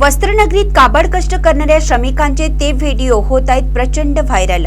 वस्त्रनगरीत काबाड कष्ट करणाऱ्या श्रमिकांचे ते व्हिडिओ होत आहेत प्रचंड व्हायरल.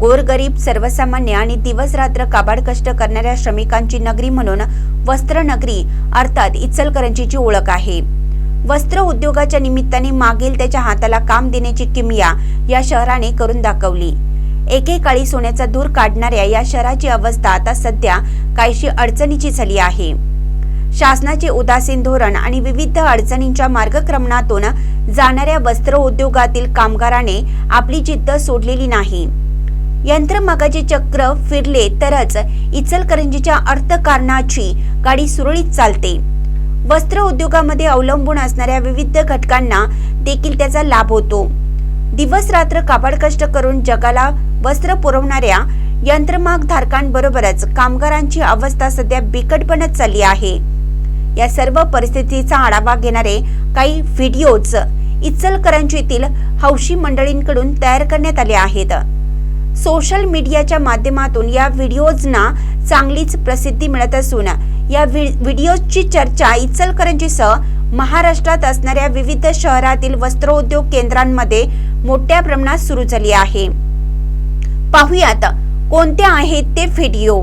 गोरगरीब सर्वसामान्य आणि दिवस रात्र काबाड कष्ट करणाऱ्या श्रमिकांची नगरी म्हणून वस्त्रनगरी अर्थात इचलकरंजीची ओळख आहे. वस्त्र उद्योगाच्या निमित्ताने मागील त्याच्या हाताला काम देण्याची किमया या शहराने करून दाखवली. एकेकाळी सोन्याचा धूर काढणाऱ्या या शहराची अवस्था आता सध्या काहीशी अडचणीची झाली आहे. शासनाचे उदासीन धोरण आणि विविध अडचणींच्या मार्गक्रमणातून जाणाऱ्या वस्त्र उद्योगातील कामगाराने आपली जिद्द सोडलेली नाही. यंत्रमागाचे चक्र फिरले तरच इचलकरंजीच्या अर्थकारणाची गाडी सुरळीत चालते. वस्त्र उद्योगामध्ये अवलंबून असणाऱ्या विविध घटकांना देखील त्याचा लाभ होतो. दिवस रात्र काबाड कष्ट करून जगाला वस्त्र पुरवणाऱ्या यंत्रमाग धारकांबरोबरच कामगारांची अवस्था सध्या बिकट बनत चालली आहे. या सर्व परिस्थितीचा आढावा घेणारे काही व्हिडिओज इचलकरंजीतील हौशी मंडळींकडून तयार करण्यात आले आहेत. सोशल मीडियाच्या माध्यमातून या व्हिडिओजना चांगलीच प्रसिद्धी मिळत असून या व्हि- व्हिडिओजची चर्चा इचलकरंजीसह महाराष्ट्रात असणाऱ्या विविध शहरातील वस्त्रोद्योग केंद्रांमध्ये मोठ्या प्रमाणात सुरू झाली आहे. पाहुयात कोणत्या आहेत ते व्हिडिओ